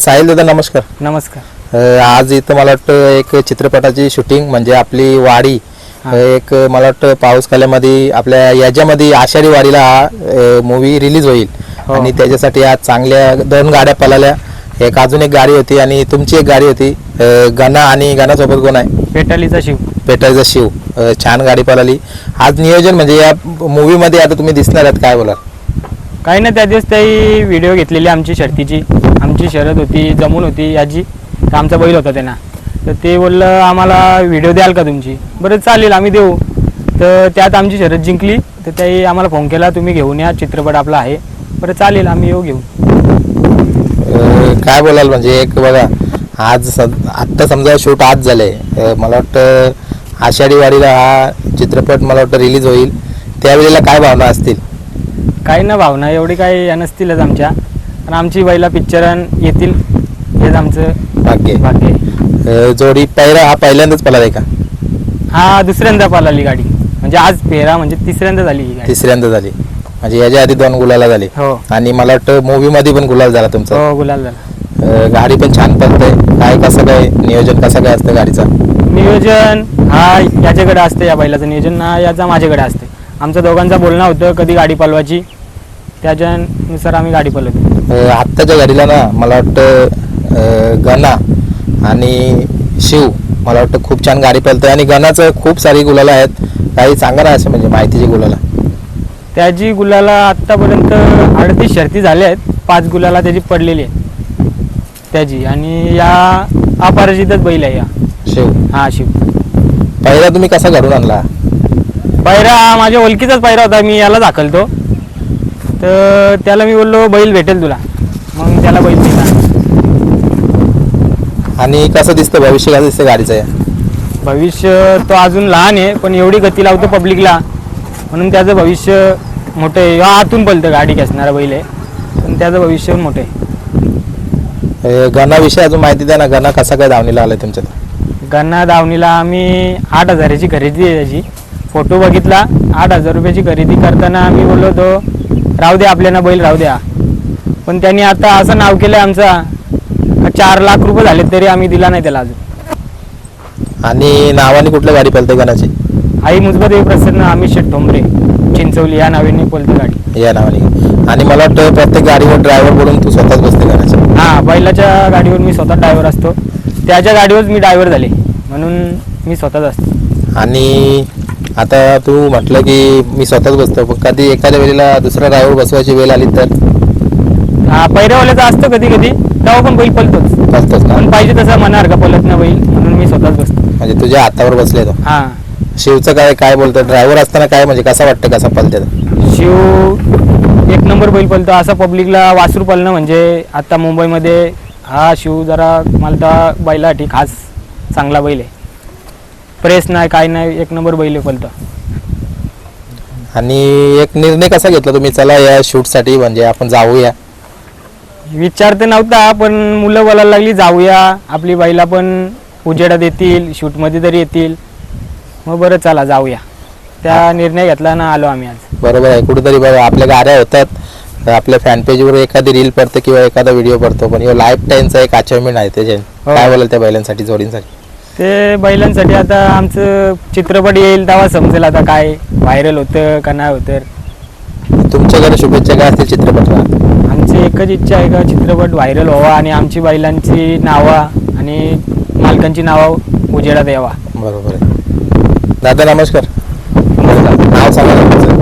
साहिल दादा नमस्कार. नमस्कार. अ, आज इथं मला वाटतं एक चित्रपटाची शूटिंग म्हणजे आपली वाडी. एक मला वाटतं पाऊस काल्यामध्ये आपल्या याच्यामध्ये आषाढी वारीला हा मूवी रिलीज होईल. हो. आणि त्याच्यासाठी आज चांगल्या दोन गाड्या पळाल्या. एक अजून एक गाडी होती आणि तुमची एक गाडी होती. अ, गणा आणि गणासोबत कोण आहे? पेटालीचा शिव. पेटायचा शिव. अ, छान गाडी पळाली. आज नियोजन म्हणजे या मूवीमध्ये आता तुम्ही दिसणार आहात काय बोला काही ना त्या दिवस त्याही व्हिडिओ घेतलेली आमची शर्तीची. आमची शर्यत होती जमून होती याची तर आमचा बैल होता त्यांना. तर ते बोललं आम्हाला व्हिडिओ द्याल का तुमची? बरं चालेल आम्ही देऊ. तर त्यात आमची शर्यत जिंकली. तर त्याही आम्हाला फोन केला तुम्ही घेऊन या चित्रपट आपला आहे. बरं चालेल आम्ही येऊ घेऊ काय बोलाल म्हणजे एक बघा आज सद- आत्ता समजा शूट आज झाले मला वाटतं आषाढी वारीला हा चित्रपट मला वाटतं रिलीज होईल. त्यावेळेला काय भावना असतील? काही ना भावना एवढी काही नसतीलच आमच्या. पण आमची बैला पिक्चर येतील हेच आमचं भाग्य. भाग्य. आहे अ, जोडी पहिला हा पहिल्यांदाच पळाला आहे का? हा दुसऱ्यांदा पालाली गाडी. म्हणजे आज फेरा म्हणजे तिसऱ्यांदा झाली ही गाडी. तिसऱ्यांदा झाली. म्हणजे याच्या आधी दोन गुलाला झाली. हो. आणि मला वाटतं मूवी मध्ये पण गुलाल झाला तुमचा. हो गुलाल झाला. अ, गाडी पण छान पळते. काय कसं काय? नियोजन कसं काय असतं गाडीचा? नियोजन हा याच्याकडे असते या बैलाचं नियोजन. हा याचा माझ्याकडे असते आमचं दोघांचं बोलणं होतं कधी गाडी पलवायची. त्याच्यानुसार आम्ही गाडी पलवतो अ, आत्ताच्या गाडीला ना मला वाटतं अ, गणा आणि शिव मला वाटतं खूप छान गाडी पळते आणि गणाचं खूप सारी गुलाला आहेत. काही सांगा ना असं म्हणजे माहितीची गुलाला. त्याची गुलाला आत्तापर्यंत अडतीस शर्ती झाल्या आहेत. पाच गुलाला त्याची पडलेली आहे त्याची आणि या अपराजितच बैल आहे या. शिव. हा शिव. पहिला तुम्ही कसा घडून आणला? पायरा हा माझ्या ओळखीचाच पायरा होता मी याला दाखलतो. तर त्याला मी बोललो बैल भेटेल तुला. मग त्याला बैल दिला. आणि कसं दिसतं भविष्य कसं दिसतं गाडीचं या भविष्य तो अजून लहान आहे पण एवढी गती लावतो पब्लिकला म्हणून त्याचं भविष्य मोठं आहे. हा आतून पलतं गाडी खेचणारा बैल आहे. पण त्याचं भविष्य पण मोठं आहे. अ, गणाविषयी अजून माहिती द्या ना गणा कसा काय धावणीला आलाय तुमच्यात? गन्ना दावणीला आम्ही आठ हजाराची खरेदी आहे त्याची. फोटो बघितला आठ हजार रुपयाची खरेदी करताना आम्ही बोललो होतो राहू द्या आपल्याला बैल राहू द्या. पण त्यांनी आता असं नाव केलं आमचा चार लाख रुपये झाले तरी आम्ही दिला नाही त्याला अजून. आणि नावाने कुठल्या गाडी पळते गणाची आई मुजबदेवी प्रसन्न अमित शेठ ठोंबरे चिंचवली या नावाने बोलतो गाडी. या नावाने. आणि मला वाटतं प्रत्येक गाडीवर ड्रायव्हर म्हणून तू स्वतःच बसते गणाच्या हा बैलाच्या गाडीवर मी स्वतः ड्रायव्हर असतो. त्याच्या गाडीवर मी ड्रायव्हर झाले म्हणून मी स्वतःच असतो. आणि आता तू म्हटलं की मी स्वतःच बसतो. पण कधी एखाद्या वेळेला दुसरा ड्रायव्हर बसवायची वेळ आली तर? हा पैऱ्यावाल्याचं असतं कधी कधी. तेव्हा पण बैल पलतोच. बसतोच ना पण पाहिजे तसा मनासारखा पलत ना बैल? म्हणून मी स्वतःच बसतो. म्हणजे तुझ्या हातावर बसले तो? हा. शिवचं काय काय बोलतो? ड्रायव्हर असताना काय म्हणजे कसा वाटतं कसा पलते शिव एक नंबर बैल पलतो. असा पब्लिकला वासरू पलणं म्हणजे आता मुंबईमध्ये हा शिव जरा मला त्या बैलासाठी खास चांगला बैल आहे. प्रेस नाही काय नाही एक नंबर बैल पलतो आणि एक निर्णय कसा घेतला तुम्ही? चला या शूटसाठी म्हणजे आपण जाऊया. विचार तर नव्हता पण मुलं बोलायला लागली जाऊया. आपली बाईला पण उजेडात येतील शूटमध्ये तरी येतील. मग बरं चला जाऊया. त्या निर्णय घेतला ना आलो आम्ही आज. बरोबर आहे. कुठेतरी बघा आपल्या गाड्या होतात. आपल्या फॅन पेजवर एखादी रील पडते किंवा एखादा व्हिडिओ पडतो पण लाईफ टाईमचा एक अचिव्हमेंट आहे त्याचे हो. काय बोलाल त्या बैलांसाठी जोडींसाठी? ते बैलांसाठी आता आमचं चित्रपट येईल तेव्हा समजेल आता काय व्हायरल होतं का नाही होतं. तुमच्याकडे शुभेच्छा काय असतील चित्रपटाला? आमची एकच इच्छा आहे का चित्रपट व्हायरल व्हावा आणि आमची बैलांची नावं आणि मालकांची नावं उजेडात यावा. बरोबर आहे. दादा नमस्कार. नाव सांगा तुमचं.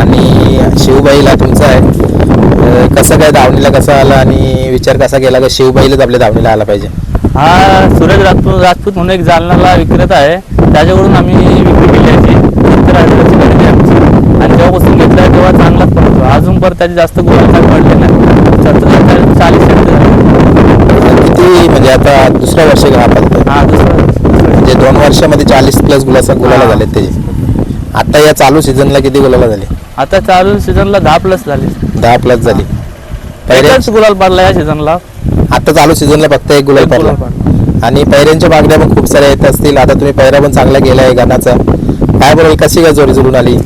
आणि शिवबाईला तुमचं आहे. अं, कसं काय धावणीला कसं आलं आणि विचार कसा केला का शिवबाईलाच आपल्या धावणीला आला पाहिजे? हा सूरज राजपूत राजपूत म्हणून एक जालनाला विक्रेता आहे. त्याच्याकडून आम्ही विक्री केली याची सत्तर हजाराची खरेदी आहे आमची. आणि जेव्हापासून घेतला आहे तेव्हा चांगलाच पडतो अजून परत त्याचे जास्त काय पडले नाही. सत्तर चाळीस किती म्हणजे आता दुसऱ्या वर्षी हा पडतोय हा दुसरं म्हणजे दोन वर्षामध्ये चाळीस प्लस गुलासा गुलाला. झालेत त्याचे आता या चालू सीझनला किती गुलाला झाले? आता चालू सीझनला दहा प्लस झाले. दहा प्लस झाली. पहिले पहिल्याच गुलाल पडला या सीझनला आता चालू सीझनला फक्त एक गुलाल पडला. आणि पैऱ्यांच्या मागण्या पण खूप साऱ्या येत असतील. आता तुम्ही पैरा पण चांगला गेला आहे गाण्याचा काय बरोबर कशी काय जोडी जुळून आली?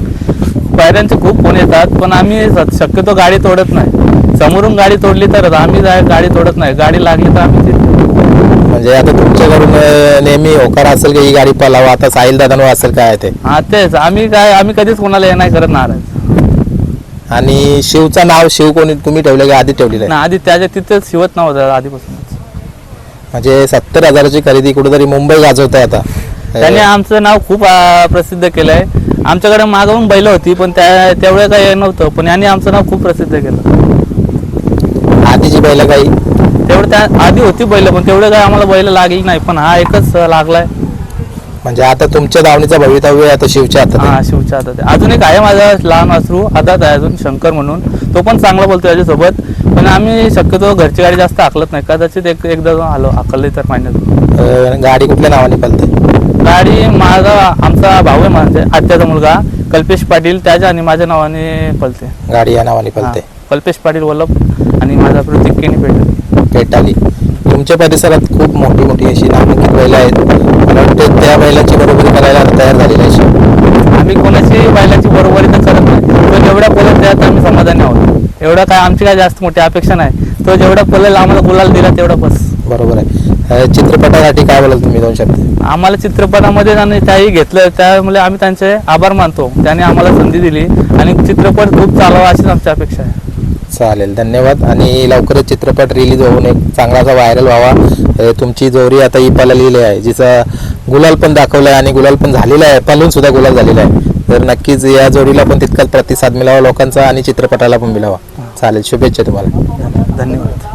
पायऱ्यांचे खूप फोन येतात पण आम्ही शक्यतो गाडी तोडत नाही. समोरून गाडी तोडली तर आम्ही जाय- गाडी तोडत नाही. गाडी लागली तर आम्ही म्हणजे आता तुमच्याकडून नेहमी होकार असेल की ही गाडी पलावा आता साहिल दादांवर असेल काय ते? हा तेच. आम्ही काय आम्ही कधीच कोणाला हे नाही करत नाराज. आणि शिवचं नाव शिव कोणी तुम्ही ठेवलं की आधी ठेवलेलं आहे? ना आधी त्याच्या तिथेच शिवत नव्हतं आधीपासूनच. म्हणजे सत्तर हजाराची खरेदी कुठेतरी मुंबई गाजवत आहे आता. त्याने आमचं नाव खूप आ, प्रसिद्ध केलंय. आमच्याकडे मागवून बैल होती पण त्या तेवढं काही हे नव्हतं पण यांनी आमचं नाव खूप प्रसिद्ध केलं. आधीची बैल काही? तेवढं त्या आधी होती बैल पण तेवढं काय आम्हाला बैल लागली नाही पण हा एकच लागलाय. म्हणजे आता तुमच्या धावणीचं भवितव्य आता शिवच्या हातात हा आहे. शिवच्या हातात आहे. अजून एक आहे माझा लहान वासरू आदात आहे अजून शंकर म्हणून. तो पण चांगला बोलतो त्याच्यासोबत पण आम्ही शक्यतो घरची गाडी जास्त हाकलत नाही. कदाचित एक एकदा आलो हाकलली तर अं, गाडी कुठल्या नावाने पलते? गाडी माझा आमचा भाऊ आहे म्हणजे आत्याचा मुलगा कल्पेश पाटील. त्याच्या आणि माझ्या नावाने पलते. गाडी या नावाने हा, पलते. कल्पेश पाटील वल्लभ आणि माझा प्रतीक केनी पेट पेटाली. तुमच्या परिसरात खूप मोठी मोठी अशी नामांकित बैल आहेत. मला वाटतं त्या बैलाची बरोबरी करायला तयार झालेली शिव. आम्ही कोणाची बैलाची बरोबरी तर करत नाही. तो जेवढ्या पलत त्यात आम्ही समाधानी आहोत. एवढं काय आमची काय जास्त मोठी अपेक्षा नाही. तो जेवढा पलेल आम्हाला गुलाल दिला तेवढा बस. बरोबर आहे. चित्रपटासाठी काय बोलाल तुम्ही दोन शब्द? आम्हाला चित्रपटामध्ये त्यांनी त्याही घेतलं. त्यामुळे आम्ही त्यांचे आभार मानतो. त्याने आम्हाला संधी दिली. आणि चित्रपट खूप चालावा अशीच आमची अपेक्षा आहे. चालेल. धन्यवाद. आणि लवकरच चित्रपट रिलीज होऊन एक चांगला असा व्हायरल व्हावा. तुमची जोरी आता इपाला लिहिली आहे जिचा गुलाल पण दाखवला आहे आणि गुलाल पण झालेला आहे. पालून सुद्धा गुलाल झालेला आहे. तर नक्कीच या जोडीला पण तितकाच प्रतिसाद मिळावा लोकांचा आणि चित्रपटाला पण मिळावा. चालेल शुभेच्छा तुम्हाला. धन्यवाद.